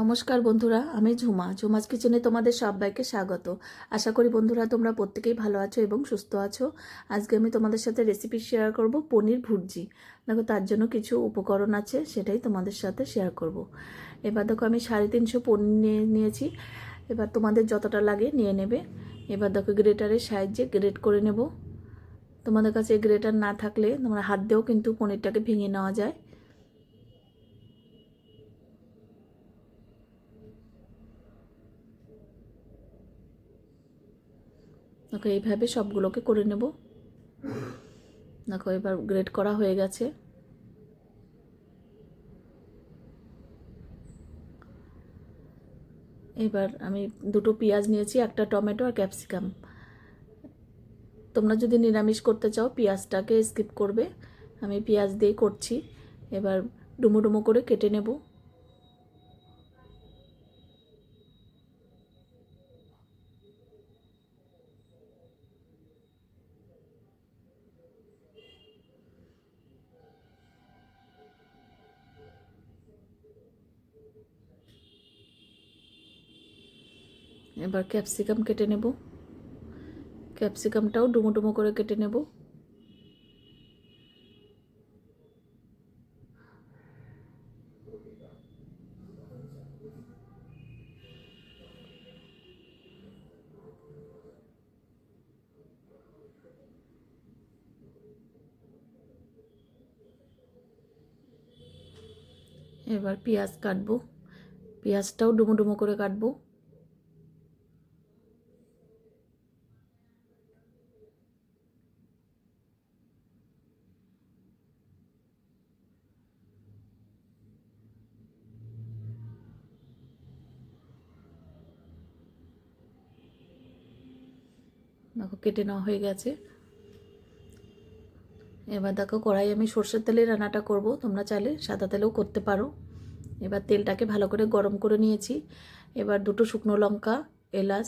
নমস্কার বন্ধুরা, আমি ঝুমা। ঝুমাস কিচেনে তোমাদের সবাইকে স্বাগত। আশা করি বন্ধুরা তোমরা প্রত্যেকেই ভালো আছো এবং সুস্থ আছো। আজকে আমি তোমাদের সাথে রেসিপি শেয়ার করব পনির ভুর্জি। দেখো, তার জন্য কিছু উপকরণ আছে, সেটাই তোমাদের সাথে শেয়ার করব। এবার দেখো, আমি সাড়ে তিনশো পনির নিয়ে নিয়েছি। এবার তোমাদের যতটা লাগে নিয়ে নেবে। এবার দেখো গ্রেটারের সাহায্যে গ্রেট করে নেব। তোমাদের কাছে গ্রেটার না থাকলে তোমরা হাত দিয়েও কিন্তু পনিরটাকে ভেঙে নেওয়া যায়। দেখো এইভাবে সবগুলোকে করে নেব। দেখো, এবার গ্রেড করা হয়ে গেছে। এবার আমি দুটো পেঁয়াজ নিয়েছি, একটা টমেটো আর ক্যাপসিকাম। তোমরা যদি নিরামিষ করতে চাও, পেঁয়াজটাকে স্কিপ করবে। আমি পেঁয়াজ দিয়েই করছি। এবার ডুমো ডুমো করে কেটে নেব। এবার ক্যাপসিকাম কেটে নেব। ক্যাপসিকামটাও ডুমো ডুমো করে কেটে নেব। এবার পেঁয়াজ কাটবো। পেঁয়াজটাও ডুমো ডুমো করে কাটবো। দেখো, কেটে নেওয়া হয়ে গেছে। এবার দেখো, কড়াই আমি সর্ষের তেলে রান্নাটা করব। তোমরা চাইলে সাদা তেলেও করতে পারো। এবার তেলটাকে ভালো করে গরম করে নিয়েছি। এবার দুটো শুকনো লঙ্কা, এলাচ,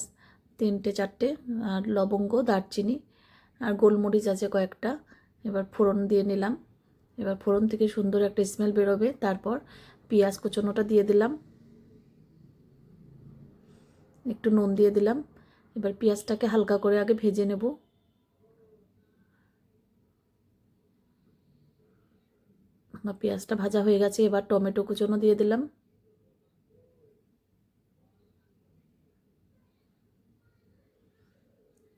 তিনটে, চারটে, আর লবঙ্গ, দারচিনি, আর গোলমরিচ আছে কয়েকটা। এবার ফোড়ন দিয়ে নিলাম। এবার ফোড়ন থেকে সুন্দর একটা স্মেল বেরোবে। তারপর পেঁয়াজ কুচনোটা দিয়ে দিলাম। একটু নুন দিয়ে দিলাম। এবার পেঁয়াজটাকে হালকা করে আগে ভেজে নেব। আমার পেঁয়াজটা ভাজা হয়ে গেছে, এবার টমেটো কুচনো দিয়ে দিলাম।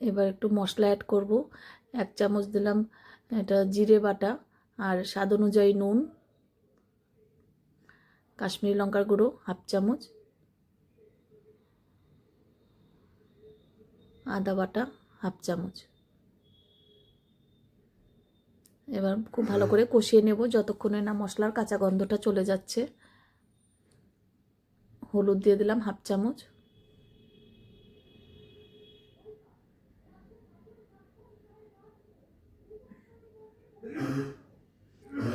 এবার একটু মশলা অ্যাড করব। এক চামচ দিলাম এটা জিরে বাটা আর স্বাদ অনুযায়ী নুন, কাশ্মীরি লঙ্কার গুঁড়ো, হাফ চামচ। আদা বাটা হাফ চামচ। এবার খুব ভালো করে কষিয়ে নেব যতক্ষণে না মশলার কাঁচা গন্ধটা চলে যাচ্ছে। হলুদ দিয়ে দিলাম হাফ চামচ।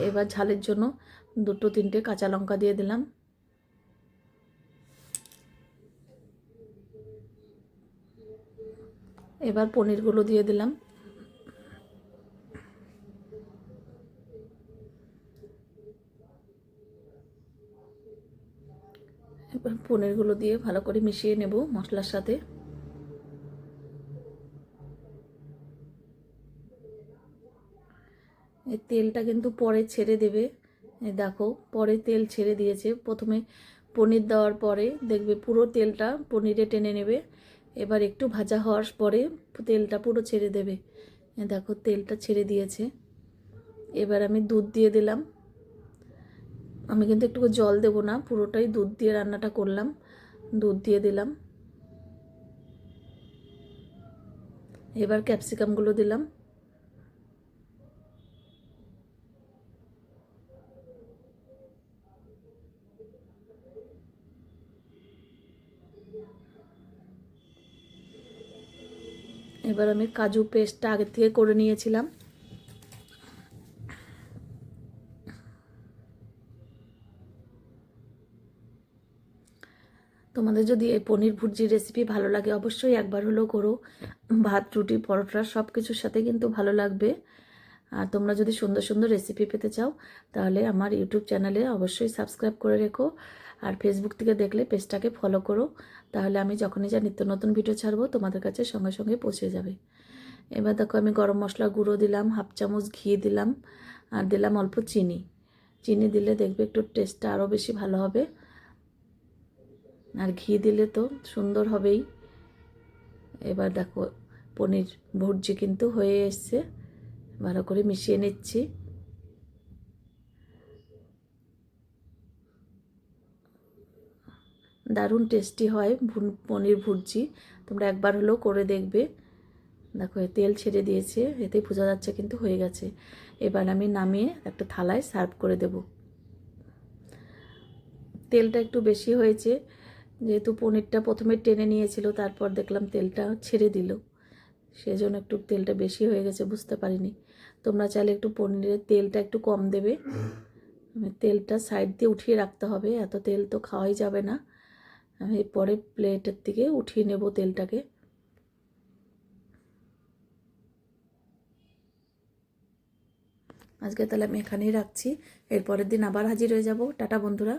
এবার ঝালের জন্য দুটো তিনটে কাঁচা লঙ্কা দিয়ে দিলাম। এবার পনিরগুলো দিয়ে দিলাম। এবার পনিরগুলো দিয়ে ভালো করে মিশিয়ে নেব মশলার সাথে। তেলটা কিন্তু পরে ছেড়ে দেবে। দেখো, পরে তেল ছেড়ে দিয়েছে। প্রথমে পনির দেওয়ার পরে দেখবে পুরো তেলটা পনিরে টেনে নেবে। এবার একটু ভাজা হওয়ার পরে তেলটা পুরো ছেড়ে দেবে। দেখো, তেলটা ছেড়ে দিয়েছে। এবার আমি দুধ দিয়ে দিলাম। আমি কিন্তু একটু জল দেব না, পুরোটাই দুধ দিয়ে রান্নাটা করলাম। দুধ দিয়ে দিলাম। এবার ক্যাপসিকামগুলো দিলাম। এবার আমি কাজু পেস্টটা আগের থেকে করে নিয়েছিলাম। তোমাদের যদি এই পনির ভুর্জির রেসিপি ভালো লাগে, অবশ্যই একবার হলেও করো। ভাত, রুটি, পরোটা সব কিছুর সাথে কিন্তু ভালো লাগবে। আর তোমরা যদি সুন্দর সুন্দর রেসিপি পেতে চাও, তাহলে আমার ইউটিউব চ্যানেলে অবশ্যই সাবস্ক্রাইব করে রেখো। আর ফেসবুক থেকে দেখলে পেজটাকে ফলো করো। তাহলে আমি যখনই যা নিত্য নতুন ভিডিও ছাড়বো, তোমাদের কাছে সঙ্গে সঙ্গে পৌঁছে যাবে। এবার দেখো আমি গরম মশলা গুঁড়ো দিলাম, হাফ চামচ ঘি দিলাম, আর দিলাম অল্প চিনি। চিনি দিলে দেখবে একটু টেস্টটা আরও বেশি ভালো হবে। আর ঘি দিলে তো সুন্দর হবেই। এবার দেখো, পনির ভুর্জি কিন্তু হয়ে এসছে। ভালো করে মিশিয়ে নিচ্ছি। দারুণ টেস্টি হয় ভুন- পনির ভুর্জি। তোমরা একবার হলেও করে দেখবে। দেখো তেল ছেড়ে দিয়েছে, এতে বোঝা যাচ্ছে কিন্তু হয়ে গেছে। এবার আমি নামিয়ে একটা থালায় সার্ভ করে দেব। তেলটা একটু বেশি হয়েছে, যেহেতু পনিরটা প্রথমে টেনে নিয়েছিল, তারপর দেখলাম তেলটা ছেড়ে দিল। সেজন্য একটু তেলটা বেশি হয়ে গেছে, বুঝতে পারিনি। তোমরা চাইলে একটু পনিরের তেলটা একটু কম দেবে। তেলটা সাইড দিয়ে উঠিয়ে রাখতে হবে, এত তেল তো খাওয়াই যাবে না। আমি পরে প্লেটের দিকে উঠিয়ে নেব তেলটাকে। আজকে তাহলে আমি এখানেই রাখছি। এরপরের দিন আবার হাজির হয়ে যাব। টাটা বন্ধুরা।